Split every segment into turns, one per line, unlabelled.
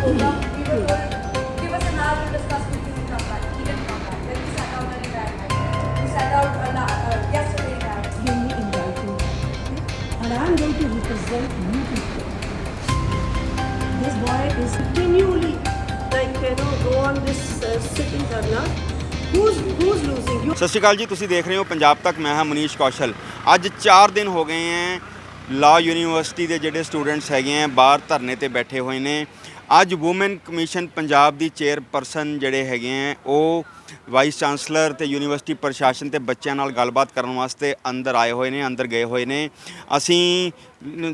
to discuss with you and come back. He didn't come back. Then we sat out very bad night. We sat out uh, la- uh, yesterday night.
give me indictment. And I'm going to represent you people. This boy is continually like you know go on this uh, sitting dharna. Who's who's losing? You
ਸਤਿ ਸ਼੍ਰੀ ਅਕਾਲ ਜੀ ਤੁਸੀਂ ਦੇਖ ਰਹੇ ਹੋ ਪੰਜਾਬ ਤੱਕ ਮੈਂ ਹਾਂ ਮਨੀਸ਼ ਕੌਸ਼ਲ ਅੱਜ 4 ਦਿਨ ਹੋ ਗਏ ਹੈ ਲਾ ਯੂਨੀਵਰਸਿਟੀ ਦੇ ਜਿਹੜੇ ਸਟੂਡੈਂਟਸ ਹੈਗੇ ਹੈ ਬਾਹਰ ਧਰਨੇ ਤੇ ਬੈਠੇ ਹੋਏ ਨੇ ਅੱਜ ਔਮਨ ਕਮਿਸ਼ਨ ਪੰਜਾਬ ਦੀ ਚੇਅਰਪਰਸਨ ਜਿਹੜੇ ਹੈਗੇ ਹੈ ਉਹ ਵਾਈਸ ਚਾਂਸਲਰ ਤੇ ਯੂਨੀਵਰਸਿਟੀ ਪ੍ਰਸ਼ਾਸਨ ਤੇ ਬੱਚਿਆਂ ਨਾਲ ਗੱਲਬਾਤ ਕਰਨ ਵਾਸਤੇ ਅੰਦਰ ਆਏ ਹੋਏ ਨੇ, ਅੰਦਰ ਗਏ ਹੋਏ ਨੇ। ਅਸੀਂ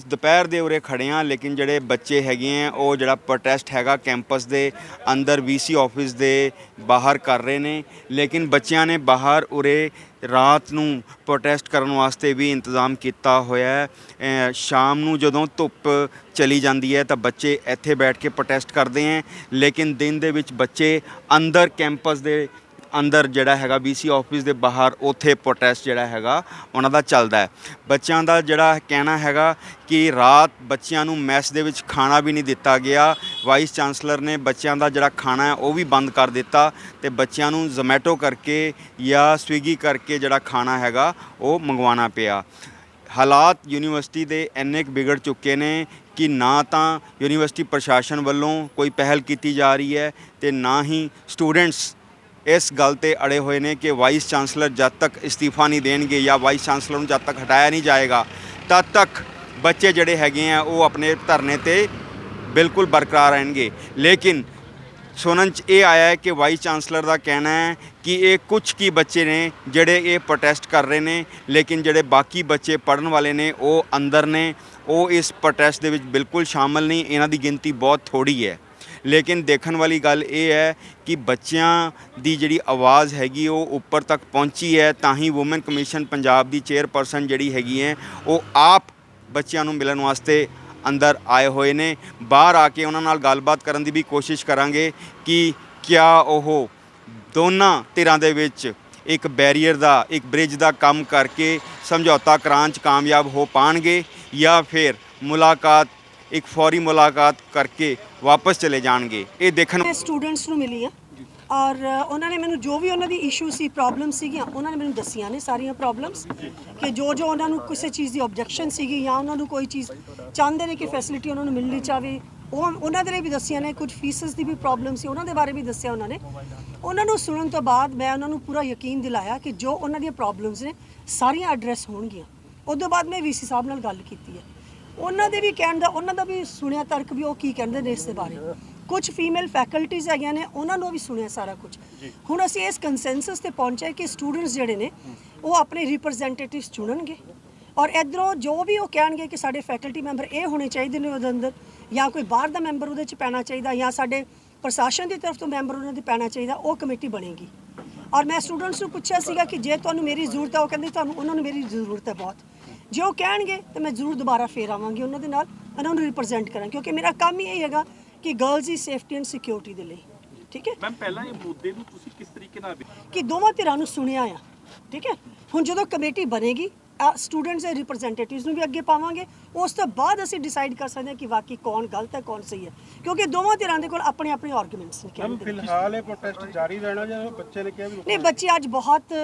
ਦੁਪਹਿਰ ਦੇ ਉਰੇ ਖੜੇ ਹਾਂ ਲੇਕਿਨ ਜਿਹੜੇ ਬੱਚੇ ਹੈਗੇ ਆ, ਉਹ ਜਿਹੜਾ ਪ੍ਰੋਟੈਸਟ ਹੈਗਾ ਕੈਂਪਸ ਦੇ ਅੰਦਰ ਵੀਸੀ ਆਫਿਸ ਦੇ ਬਾਹਰ ਕਰ ਰਹੇ ਨੇ। ਲੇਕਿਨ ਬੱਚਿਆਂ ਨੇ ਬਾਹਰ ਉਰੇ ਰਾਤ ਨੂੰ ਪ੍ਰੋਟੈਸਟ ਕਰਨ ਵਾਸਤੇ ਵੀ ਇੰਤਜ਼ਾਮ ਕੀਤਾ ਹੋਇਆ ਹੈ। ਸ਼ਾਮ ਨੂੰ ਜਦੋਂ ਧੁੱਪ ਚਲੀ ਜਾਂਦੀ ਹੈ ਤਾਂ ਬੱਚੇ ਇੱਥੇ ਬੈਠ ਕੇ ਪ੍ਰੋਟੈਸਟ ਕਰਦੇ ਹੈ। ਲੇਕਿਨ ਦਿਨ ਦੇ ਵਿੱਚ ਬੱਚੇ ਅੰਦਰ ਕੈਂਪਸ ਦੇ ਅੰਦਰ ਜਿਹੜਾ ਹੈਗਾ BC ਆਫਿਸ ਦੇ ਬਾਹਰ ਉੱਥੇ ਪ੍ਰੋਟੈਸਟ ਜਿਹੜਾ ਹੈਗਾ ਉਹਨਾਂ ਦਾ ਚੱਲਦਾ ਹੈ। ਬੱਚਿਆਂ ਦਾ ਜਿਹੜਾ ਕਹਿਣਾ ਹੈਗਾ ਕਿ ਰਾਤ ਬੱਚਿਆਂ ਨੂੰ ਮੈਸ ਦੇ ਵਿੱਚ ਖਾਣਾ ਵੀ ਨਹੀਂ ਦਿੱਤਾ ਗਿਆ ਵਾਈਸ ਚਾਂਸਲਰ ਨੇ ਬੱਚਿਆਂ ਦਾ ਜਿਹੜਾ ਖਾਣਾ ਹੈ ਉਹ ਵੀ ਬੰਦ ਕਰ ਦਿੱਤਾ ਤੇ ਬੱਚਿਆਂ ਨੂੰ ਜ਼ੋਮੈਟੋ ਕਰਕੇ ਜਾਂ ਸਵੀਗੀ ਕਰਕੇ ਜਿਹੜਾ ਖਾਣਾ ਹੈਗਾ ਉਹ ਮੰਗਵਾਉਣਾ ਪਿਆ। ਹਾਲਾਤ ਯੂਨੀਵਰਸਿਟੀ ਦੇ ਇੰਨੇ ਕੁ ਵਿਗੜ ਚੁੱਕੇ ਨੇ ਕਿ ਨਾ ਤਾਂ ਯੂਨੀਵਰਸਿਟੀ ਪ੍ਰਸ਼ਾਸਨ ਵੱਲੋਂ ਕੋਈ ਪਹਿਲ ਕੀਤੀ ਜਾ ਰਹੀ ਹੈ ਤੇ ਨਾ ਹੀ ਸਟੂਡੈਂਟਸ ਇਸ ਗੱਲ ਤੇ ਅੜੇ ਹੋਏ ਨੇ ਕਿ ਵਾਈਸ ਚਾਂਸਲਰ ਜਦ ਤੱਕ ਇਸਤੀਫਾ ਨਹੀਂ ਦੇਣਗੇ ਜਾਂ ਵਾਈਸ ਚਾਂਸਲਰ ਨੂੰ ਜਦ ਤੱਕ ਹਟਾਇਆ ਨਹੀਂ ਜਾਏਗਾ, ਤਦ ਤੱਕ ਬੱਚੇ ਜਿਹੜੇ ਹੈਗੇ ਆ, ਉਹ ਆਪਣੇ ਧਰਨੇ ਤੇ ਬਿਲਕੁਲ ਬਰਕਰਾਰ ਰਹਿਣਗੇ। ਲੇਕਿਨ ਸੁਣਨ ਚ ਇਹ ਆਇਆ ਹੈ ਕਿ ਵਾਈਸ ਚਾਂਸਲਰ ਦਾ ਕਹਿਣਾ ਹੈ ਕਿ ਇਹ ਕੁਝ ਕੀ ਬੱਚੇ ਨੇ ਜਿਹੜੇ ਇਹ ਪ੍ਰੋਟੈਸਟ ਕਰ ਰਹੇ ਨੇ, ਲੇਕਿਨ ਜਿਹੜੇ ਬਾਕੀ ਬੱਚੇ ਪੜਨ ਵਾਲੇ ਨੇ, ਉਹ ਅੰਦਰ ਨੇ, ਉਹ ਇਸ ਪ੍ਰੋਟੈਸਟ ਦੇ ਵਿੱਚ ਬਿਲਕੁਲ ਸ਼ਾਮਲ ਨਹੀਂ, ਇਹਨਾਂ ਦੀ ਗਿਣਤੀ ਬਹੁਤ ਥੋੜੀ ਹੈ। ਲੇਕਿਨ ਦੇਖਣ ਵਾਲੀ ਗੱਲ ਇਹ ਹੈ ਕਿ ਬੱਚਿਆਂ ਦੀ ਜਿਹੜੀ ਆਵਾਜ਼ ਹੈਗੀ ਉਹ ਉੱਪਰ ਤੱਕ ਪਹੁੰਚੀ ਹੈ, ਤਾਂ ਹੀ ਔਮਨ ਕਮਿਸ਼ਨ ਪੰਜਾਬ ਦੀ ਚੇਅਰਪਰਸਨ ਜਿਹੜੀ ਹੈਗੀ ਹੈ, ਉਹ ਆਪ ਬੱਚਿਆਂ ਨੂੰ ਮਿਲਣ ਵਾਸਤੇ ਅੰਦਰ ਆਏ ਹੋਏ ਨੇ। ਬਾਹਰ ਆ ਕੇ ਉਹਨਾਂ ਨਾਲ ਗੱਲਬਾਤ ਕਰਨ ਦੀ ਵੀ ਕੋਸ਼ਿਸ਼ ਕਰਾਂਗੇ ਕਿ ਕਿਆ ਉਹ ਦੋਨਾਂ ਧਿਰਾਂ ਦੇ ਵਿੱਚ ਇੱਕ ਬੈਰੀਅਰ ਦਾ, ਇੱਕ ਬ੍ਰਿਜ ਦਾ ਕੰਮ ਕਰਕੇ ਸਮਝੌਤਾ ਕਰਾਉਣ 'ਚ ਕਾਮਯਾਬ ਹੋ ਪਾਣਗੇ ਜਾਂ ਫਿਰ ਮੁਲਾਕਾਤ ਇੱਕ ਫੌਰੀ ਮੁਲਾਕਾਤ ਕਰਕੇ ਵਾਪਸ ਚਲੇ ਜਾਣਗੇ। ਇਹ ਦੇਖਣ
ਮੈਂ ਸਟੂਡੈਂਟਸ ਨੂੰ ਮਿਲੀ ਆ ਔਰ ਉਹਨਾਂ ਨੇ ਮੈਨੂੰ ਜੋ ਵੀ ਉਹਨਾਂ ਦੀ ਇਸ਼ੂ ਸੀ ਪ੍ਰੋਬਲਮ ਸੀਗੀਆਂ, ਉਹਨਾਂ ਨੇ ਮੈਨੂੰ ਦੱਸੀਆਂ ਨੇ ਸਾਰੀਆਂ ਪ੍ਰੋਬਲਮਸ ਕਿ ਜੋ ਜੋ ਉਹਨਾਂ ਨੂੰ ਕਿਸੇ ਚੀਜ਼ ਦੀ ਆਬਜੈਕਸ਼ਨ ਸੀਗੀ ਜਾਂ ਉਹਨਾਂ ਨੂੰ ਕੋਈ ਚੀਜ਼ ਚਾਹੁੰਦੇ ਨੇ ਕਿ ਫੈਸਿਲਿਟੀ ਉਹਨਾਂ ਨੂੰ ਮਿਲਣੀ ਚਾਵੇ ਉਹ ਉਹਨਾਂ ਦੇ ਲਈ ਵੀ ਦੱਸੀਆਂ ਨੇ, ਕੁਝ ਫੀਸਸ ਦੀ ਵੀ ਪ੍ਰੋਬਲਮ ਸੀ, ਉਹਨਾਂ ਦੇ ਬਾਰੇ ਵੀ ਦੱਸਿਆ ਉਹਨਾਂ ਨੇ। ਉਹਨਾਂ ਨੂੰ ਸੁਣਨ ਤੋਂ ਬਾਅਦ ਮੈਂ ਉਹਨਾਂ ਨੂੰ ਪੂਰਾ ਯਕੀਨ ਦਿਲਾਇਆ ਕਿ ਜੋ ਉਹਨਾਂ ਦੀਆਂ ਪ੍ਰੋਬਲਮਸ ਨੇ, ਸਾਰੀਆਂ ਐਡਰੈਸ ਹੋਣਗੀਆਂ। ਉਸ ਤੋਂ ਬਾਅਦ ਮੈਂ ਵੀਸੀ ਸਾਹਿਬ ਨਾਲ ਗੱਲ ਕੀਤੀ ਹੈ। ਉਹਨਾਂ ਦੇ ਵੀ ਕਹਿਣ ਦਾ ਉਹਨਾਂ ਦਾ ਵੀ ਸੁਣਿਆ ਤਰਕ ਵੀ ਉਹ ਕੀ ਕਹਿੰਦੇ ਨੇ ਇਸ ਦੇ ਬਾਰੇ। ਕੁਝ ਫੀਮੇਲ ਫੈਕਲਟੀਜ਼ ਹੈਗੀਆਂ ਨੇ ਉਹਨਾਂ ਨੂੰ ਵੀ ਸੁਣਿਆ ਸਾਰਾ ਕੁਝ ਹੁਣ ਅਸੀਂ ਇਸ ਕੰਸੈਂਸਸ ਤੇ ਪਹੁੰਚੇ ਕਿ ਸਟੂਡੈਂਟਸ ਜਿਹੜੇ ਨੇ ਉਹ ਆਪਣੇ ਰਿਪਰੈਜ਼ੈਂਟੇਟਿਵਸ ਚੁਣਨਗੇ। ਔਰ ਇਧਰੋਂ ਜੋ ਵੀ ਉਹ ਕਹਿਣਗੇ ਕਿ ਸਾਡੇ ਫੈਕਲਟੀ ਮੈਂਬਰ ਇਹ ਹੋਣੇ ਚਾਹੀਦੇ ਨੇ ਉਹਦੇ ਅੰਦਰ ਜਾਂ ਕੋਈ ਬਾਹਰ ਦਾ ਮੈਂਬਰ ਉਹਦੇ ਚ ਪੈਣਾ ਚਾਹੀਦਾ ਜਾਂ ਸਾਡੇ ਪ੍ਰਸ਼ਾਸਨ ਦੀ ਤਰਫ ਤੋਂ ਮੈਂਬਰ ਉਹਨਾਂ ਦੇ ਪੈਣਾ ਚਾਹੀਦਾ ਉਹ ਕਮੇਟੀ ਬਣੇਗੀ। ਔਰ ਮੈਂ ਸਟੂਡੈਂਟਸ ਨੂੰ ਪੁੱਛਿਆ ਸੀਗਾ ਕਿ ਜੇ ਤੁਹਾਨੂੰ ਮੇਰੀ ਜ਼ਰੂਰਤ ਹੈ ਉਹ ਕਹਿੰਦੇ ਤੁਹਾਨੂੰ ਉਹਨਾਂ ਨੂੰ ਮੇਰੀ ਜ਼ਰੂਰਤ ਹੈ ਬਹੁਤ। ਜੇ ਉਹ ਕਹਿਣਗੇ ਤਾਂ ਮੈਂ ਜ਼ਰੂਰ ਦੁਬਾਰਾ ਫੇਰ ਆਵਾਂਗੀ ਉਹਨਾਂ ਦੇ ਨਾਲ ਉਹਨਾਂ ਨੂੰ ਰਿਪਰੈਜ਼ੈਂਟ ਕਰਾਂ ਕਿਉਂਕਿ ਮੇਰਾ ਕੰਮ ਹੀ ਇਹ ਹੈਗਾ ਕਿ ਗਰਲਸ ਦੀ ਸੇਫਟੀ ਐਂਡ ਸਿਕਿਉਰਿਟੀ ਦੇ ਲਈ ਠੀਕ ਹੈ?
ਮੈਮ ਪਹਿਲਾਂ ਇਹ ਮੁੱਦੇ ਨੂੰ ਤੁਸੀਂ ਕਿਸ ਤਰੀਕੇ ਨਾਲ
ਕਿ ਦੋਵਾਂ ਧਿਰਾਂ ਨੂੰ ਸੁਣਿਆ ਆ ਠੀਕ ਹੈ? ਹੁਣ ਜਦੋਂ ਕਮੇਟੀ ਬਣੇਗੀ ਸਟੂਡੈਂਟਸ ਦੇ ਰਿਪਰੈਜ਼ੈਂਟੇਟਿਵਸ ਨੂੰ ਵੀ ਅੱਗੇ ਪਾਵਾਂਗੇ। ਉਸ ਤੋਂ ਬਾਅਦ ਅਸੀਂ ਡਿਸਾਈਡ ਕਰ ਸਕਦੇ ਹਾਂ ਕਿ ਵਾਕਈ ਕੌਣ ਗਲਤ ਹੈ ਕੌਣ ਸਹੀ ਹੈ। ਕਿਉਂਕਿ ਦੋਵਾਂ ਧਿਰਾਂ ਦੇ ਕੋਲ ਆਪਣੇ ਆਪਣੇ ਆਰਗੂਮੈਂਟਸ ਨੇ
ਮੈਮ। ਫਿਲਹਾਲ ਇਹ ਪ੍ਰੋਟੈਸਟ ਜਾਰੀ ਰਹਿਣਾ ਜਾਂ ਬੱਚੇ ਨੇ ਕਿਹਾ ਵੀ
ਨਹੀਂ ਬੱਚੇ ਅੱਜ ਬਹੁਤ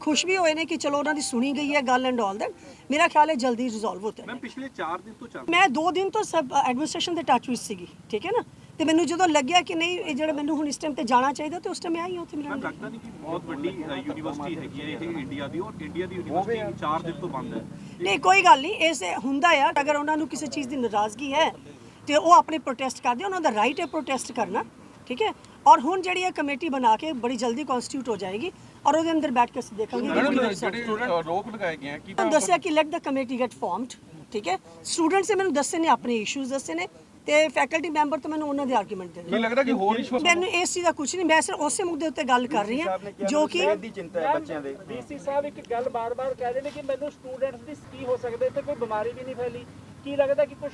ਖੁਸ਼ ਵੀ ਹੋਏ ਨੇ ਕਿ ਚਲੋ ਉਹਨਾਂ ਦੀ ਸੁਣੀ ਗਈ ਹੈ ਗੱਲ ਐਂਡ ਆਲ ਦੈਟ ਮੇਰਾ ਖਿਆਲ ਹੈ ਜਲਦੀ ਰਿਜ਼ੋਲਵ ਹੋ
ਮੈਮ
ਜਾਏਗਾ
ਪਿਛਲੇ 4 ਦਿਨ ਤੋਂ ਚੱਲ
ਮੈਂ 2 ਦਿਨ ਤੋਂ ਸਬ ਐਡਮਿਨਿਸਟ੍ਰੇਸ਼ਨ ਦੇ ਟੱਚ ਵਿੱਚ ਸੀਗੀ ਠੀਕ ਹੈ ਨਾ? ਤੇ ਮੈਨੂੰ ਜਦੋਂ ਲੱਗਿਆ ਕਿ ਨਹੀਂ ਇਹ ਜਿਹੜਾ ਮੈਨੂੰ ਹੁਣ ਇਸ ਟਾਈਮ ਤੇ ਜਾਣਾ ਚਾਹੀਦਾ ਤੇ ਉਸ ਟਾਈਮ ਮੈਂ ਆਈ ਹਾਂ ਉੱਥੇ ਮਿਲਣ ਲਈ।
ਲੱਗਦਾ ਨਹੀਂ ਕਿ ਬਹੁਤ ਵੱਡੀ ਯੂਨੀਵਰਸਿਟੀ ਹੈਗੀ ਹੈ ਇਹ ਇੰਡੀਆ ਦੀ ਔਰ ਇੰਡੀਆ ਦੀ ਯੂਨੀਵਰਸਿਟੀ 4 ਦਿਨ ਤੋਂ ਬੰਦ ਹੈ
ਨਹੀਂ ਕੋਈ ਗੱਲ ਨਹੀਂ ਇਸ ਹੁੰਦਾ ਆ ਅਗਰ ਉਹਨਾਂ ਨੂੰ ਕਿਸੇ ਚੀਜ਼ ਦੀ ਨਾਰਾਜ਼ਗੀ ਹੈ ਤੇ ਉਹ ਆਪਣੇ ਪ੍ਰੋਟੈਸਟ ਕਰਦੇ ਉਹਨਾਂ ਦਾ ਰਾਈਟ ਹੈ ਪ੍ਰੋਟੈਸਟ ਕਰਨਾ ਠੀਕ ਹੈ ਔਰ ਹੁਣ ਜਿਹੜੀ ਇਹ ਕਮੇਟੀ ਬਣਾ ਕੇ ਬੜੀ ਜਲਦੀ ਕਨਸਟੀਟਿਊਟ ਹੋ ਜਾਏਗੀ ਔਰ ਉਹਦੇ ਅੰਦਰ ਬੈਠ ਕੇ ਅਸੀਂ ਦੇਖਾਂਗੇ ਕਿ ਕੀ ਹਾਂ।
ਰੋਕ ਲਗਾਏ ਗਏ ਕਿ
ਤੁਹਾਨੂੰ ਦੱਸਿਆ ਕਿ let the committee get formed ਠੀਕ ਹੈ ਸਟੂਡੈਂਟਸ ਨੇ ਮੈਨੂੰ ਦੱਸੇ ਨੇ ਆਪਣੇ ਇਸ਼ੂਜ਼ ਦੱਸੇ ਨੇ ਤੇ ਫੈਕਲਟੀ ਮੈਂਬਰ ਤੋਂ ਮੈਨੂੰ ਉਹਨਾਂ ਦੇ ਆਰਗੂਮੈਂਟ ਦੇ
ਮੈਨੂੰ ਲੱਗਦਾ ਕਿ ਹੋਰ ਇਸ਼ੂ
ਮੈਨੂੰ ਇਸ ਚੀਜ਼ ਦਾ ਕੁਝ ਨਹੀਂ ਮੈਂ ਸਿਰਫ ਉਸੇ ਮੁੱਦੇ ਉੱਤੇ ਗੱਲ ਕਰ ਰਹੀ ਹਾਂ ਜੋ ਕਿ
ਦੀ ਚਿੰਤਾ ਹੈ ਬੱਚਿਆਂ ਦੇ।
ਡੀਸੀ ਸਾਹਿਬ ਇੱਕ ਗੱਲ ਬਾਰ-ਬਾਰ ਕਹਿ ਰਹੇ ਨੇ ਕਿ ਮੈਨੂੰ ਸਟੂਡੈਂਟਸ ਦੀ ਕੀ ਹੋ ਸਕਦਾ ਇੱਥੇ ਕੋਈ ਬਿਮਾਰੀ ਵੀ ਨਹੀਂ ਫੈਲੀ। ਕੀ ਲੱਗਦਾ ਕਿ ਕੁਝ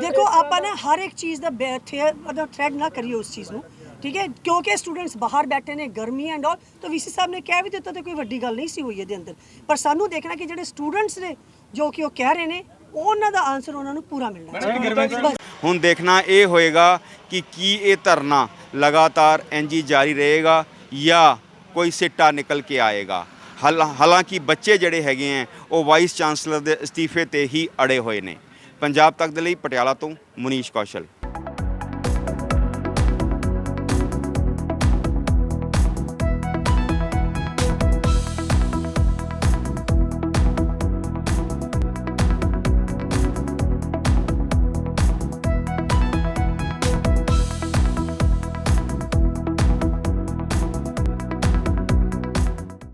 ਦੇਖੋ ਆਪਾਂ ਨਾ ਹਰ ਇੱਕ ਚੀਜ਼ ਦਾ ਮਤਲਬ ਥ੍ਰੈਡ ਨਾ ਕਰੀਏ ਉਸ ਚੀਜ਼ ਨੂੰ ਠੀਕ ਹੈ? ਕਿਉਂਕਿ ਸਟੂਡੈਂਟਸ ਬਾਹਰ ਬੈਠੇ ਨੇ ਗਰਮੀ ਐਂਡ ਆਲ ਤਾਂ ਵੀਸੀ ਸਾਹਿਬ ਨੇ ਕਹਿ ਵੀ ਦਿੱਤਾ ਤੇ ਕੋਈ ਵੱਡੀ ਗੱਲ ਨਹੀਂ ਸੀ ਹੋਈ ਇਹਦੇ ਅੰਦਰ। ਪਰ ਸਾਨੂੰ ਦੇਖਣਾ ਕਿ ਜਿਹੜੇ ਸਟੂਡੈਂਟਸ ਨੇ ਜੋ ਕਿ ਉਹ ਕਹਿ ਰਹੇ ਨੇ ਉਹਨਾਂ ਦਾ ਆਨਸਰ ਉਹਨਾਂ ਨੂੰ ਪੂਰਾ ਮਿਲਣਾ ਚਾਹੀਦਾ।
ਹੁਣ ਦੇਖਣਾ ਇਹ ਹੋਏਗਾ ਕਿ ਕੀ ਇਹ ਧਰਨਾ ਲਗਾਤਾਰ ਇੰਜੀ ਜਾਰੀ ਰਹੇਗਾ ਜਾਂ ਕੋਈ ਸਿੱਟਾ ਨਿਕਲ ਕੇ ਆਏਗਾ। ਹਾਲਾ- ਹਾਲਾਂਕਿ ਬੱਚੇ ਜਿਹੜੇ ਹੈਗੇ ਹੈ ਉਹ ਵਾਈਸ ਚਾਂਸਲਰ ਦੇ ਅਸਤੀਫੇ ਤੇ ਹੀ ਅੜੇ ਹੋਏ ਨੇ। ਪੰਜਾਬ ਤੱਕ ਦੇ ਲਈ ਪਟਿਆਲਾ ਤੋਂ ਮੁਨੀਸ਼ ਕੌਸ਼ਲ।